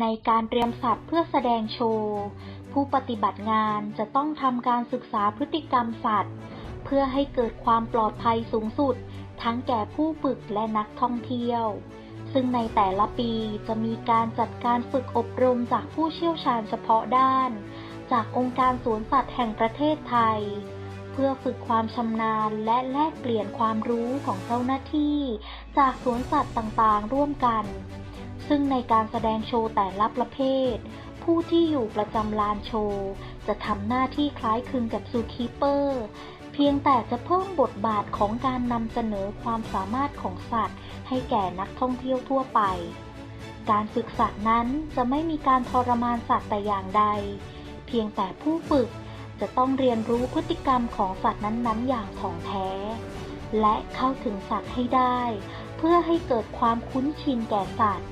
ในการเตรียมสัตว์เพื่อแสดงโชว์ ผู้ปฏิบัติงานจะต้องทำการศึกษาพฤติกรรมสัตว์ เพื่อให้เกิดความปลอดภัยสูงสุด ทั้งแก่ผู้ฝึกและนักท่องเที่ยว ซึ่งในแต่ละปีจะมีการจัดการฝึกอบรมจากผู้เชี่ยวชาญเฉพาะด้าน จากองค์การสวนสัตว์แห่งประเทศไทย เพื่อฝึกความชำนาญและแลกเปลี่ยนความรู้ของเจ้าหน้าที่ จากสวนสัตว์ต่างๆ ร่วมกัน ซึ่งในการแสดงโชว์แต่ละประเภท ผู้ที่อยู่ประจำลานโชว์ จะทำหน้าที่คล้ายคลึงกับซูคีเปอร์ เพียงแต่จะเพิ่มบทบาทของการนำเสนอความสามารถของสัตว์ ให้แก่นักท่องเที่ยวทั่วไป การฝึกสัตว์นั้นจะไม่มีการทรมานสัตว์แต่อย่างใด เพียงแต่ผู้ฝึกจะต้องเรียนรู้พฤติกรรมของสัตว์นั้นๆ อย่างถ่องแท้ และเข้าถึงสัตว์ให้ได้ เพื่อให้เกิดความคุ้นชินแก่สัตว์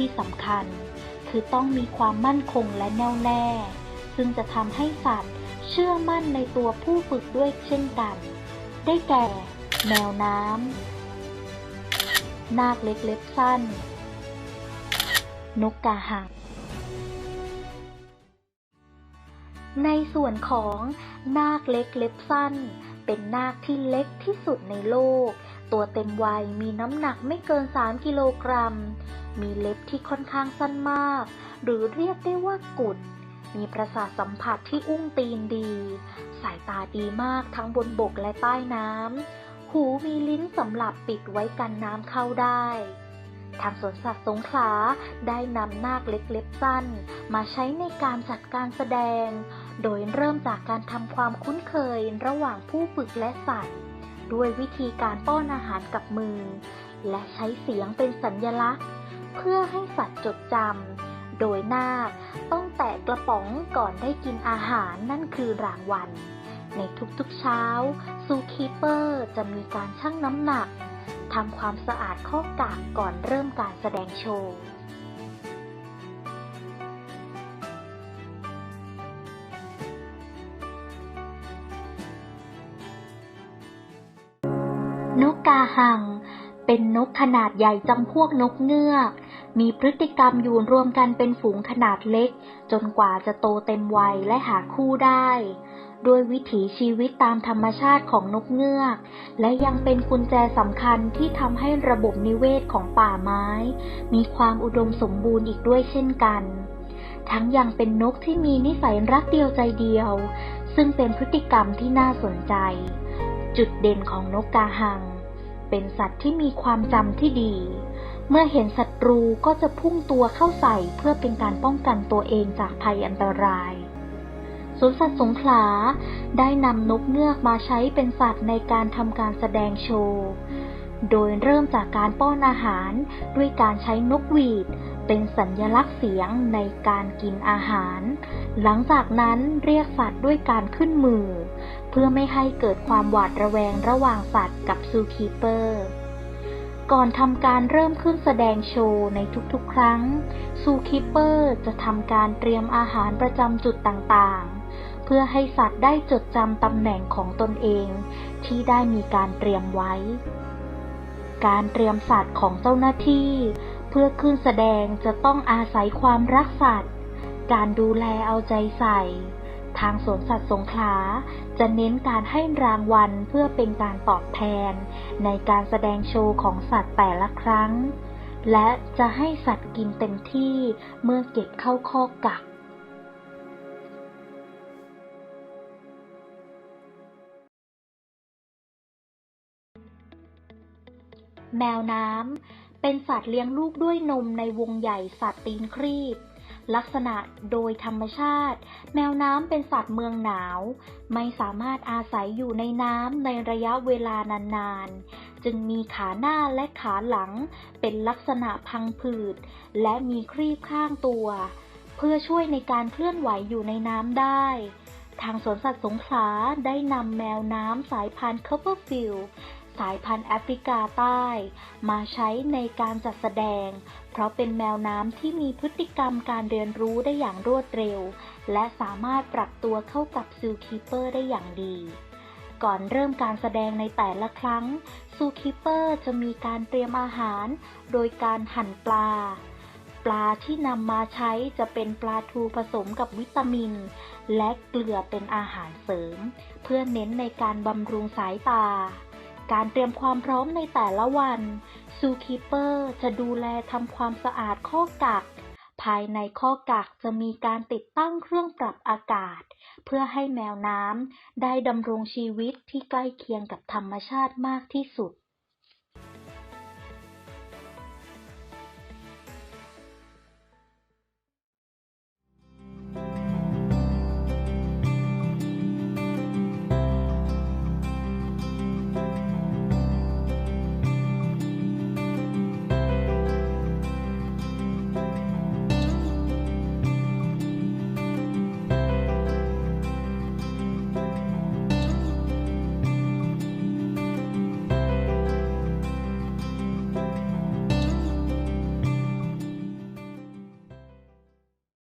ที่สำคัญ คือต้องมีความมั่นคงและแน่วแน่ ซึ่งจะทำให้สัตว์เชื่อมั่นในตัวผู้ฝึกด้วยเช่นกัน ได้แก่ แมวน้ำ นาคเล็กเล็บสั้น นกกาหังในส่วนของนาคเล็กเล็บสั้น เป็นนาคที่เล็กที่สุดในโลก ตัวเต็มวัยมีน้ำหนักไม่เกิน 3 กิโลกรัม มีเล็บที่ค่อนข้างสั้นมาก หรือเรียกได้ว่ากุด มีประสาทสัมผัสที่อุ้งตีนดี สายตาดีมากทั้งบนบกและใต้น้ำ หูมีลิ้นสำหรับปิดไว้กันน้ำเข้าได้ ทางสวนสัตว์สงขลาได้นำนาคเล็กเล็บสั้น มาใช้ในการจัดการแสดง โดยเริ่มจากการทำความคุ้นเคยระหว่างผู้ฝึกและสัตว์ ด้วยวิธีการป้อนอาหารกับมือ และใช้เสียงเป็นสัญญลักษณ์ เพื่อให้สัตว์จดจำ โดยนาคต้องแตะกระป๋องก่อนได้กินอาหารนั่นคือรางวัล ในทุกๆเช้า ซูคีเปอร์จะมีการชั่งน้ำหนักทำความสะอาดข้อกากก่อนเริ่มการแสดงโชว์นกกาหัง เป็นนกขนาดใหญ่จำพวกนกเงือก มีพฤติกรรมอยู่รวมกันเป็นฝูงขนาดเล็ก จนกว่าจะโตเต็มวัยและหาคู่ได้ด้วยวิถีชีวิตตามธรรมชาติของนกเงือก และยังเป็นกุญแจสำคัญที่ทำให้ระบบนิเวศของป่าไม้ มีความอุดมสมบูรณ์อีกด้วยเช่นกัน ทั้งยังเป็นนกที่มีนิสัยรักเดียวใจเดียว ซึ่งเป็นพฤติกรรมที่น่าสนใจ จุดเด่นของนกกาหัง เป็นสัตว์ที่มีความจำที่ดี เมื่อเห็นศัตรูก็จะพุ่งตัวเข้าใส่เพื่อเป็นการป้องกันตัวเองจากภัยอันตรายสวนสัตว์สงขลาได้นำนกเงือกมาใช้เป็นสัตว์ในการทำการแสดงโชว์ โดยเริ่มจากการป้อนอาหารด้วยการใช้นกหวีด เป็นสัญลักษณ์เสียงในการกินอาหาร หลังจากนั้นเรียกสัตว์ด้วยการขึ้นมือ เพื่อไม่ให้เกิดความหวาดระแวงระหว่างสัตว์กับซูคีเปอร์ ก่อนทำการเริ่มขึ้นแสดงโชว์ในทุกๆ ครั้ง ซูคีเปอร์จะทำการเตรียมอาหารประจำจุดต่างๆ เพื่อให้สัตว์ได้จดจำตำแหน่งของตนเอง ที่ได้มีการเตรียมไว้ การเตรียมสัตว์ของเจ้าหน้าที่ เพื่อขึ้นแสดงจะต้องอาศัยความรักสัตว์ การดูแลเอาใจใส่ ทางสวนสัตว์สงขลาจะเน้นการให้รางวัลเพื่อเป็นการตอบแทน ในการแสดงโชว์ของสัตว์แต่ละครั้ง และจะให้สัตว์กินเต็มที่เมื่อเก็บเข้าคอกกักแมวน้ำ เป็นสัตว์เลี้ยงลูกด้วยนมในวงใหญ่สัตว์ตีนครีบ ลักษณะโดยธรรมชาติ แมวน้ำเป็นสัตว์เมืองหนาว ไม่สามารถอาศัยอยู่ในน้ำในระยะเวลานานๆ จึงมีขาหน้าและขาหลัง เป็นลักษณะพังผืด และมีครีบข้างตัว เพื่อช่วยในการเคลื่อนไหวอยู่ในน้ำได้ ทางสวนสัตว์สงขลาได้นำแมวน้ำสายพันธุ์คัพเปอร์ฟิล สายพันธุ์แอฟริกาใต้ มาใช้ในการจัดแสดง เพราะเป็นแมวน้ำที่มีพฤติกรรมการเรียนรู้ได้อย่างรวดเร็ว และสามารถปรับตัวเข้ากับซูคีเปอร์ได้อย่างดี ก่อนเริ่มการแสดงในแต่ละครั้งซูคีเปอร์จะมีการเตรียมอาหาร โดยการหั่นปลาปลาที่นำมาใช้จะเป็นปลาทูผสมกับวิตามิน และเกลือเป็นอาหารเสริม เพื่อเน้นในการบำรุงสายตา การเตรียมความพร้อมในแต่ละวันซูคีเปอร์จะดูแลทำความสะอาดข้อกัก ภายในข้อกักจะมีการติดตั้งเครื่องปรับอากาศ เพื่อให้แมวน้ำได้ดำรงชีวิตที่ใกล้เคียงกับธรรมชาติมากที่สุด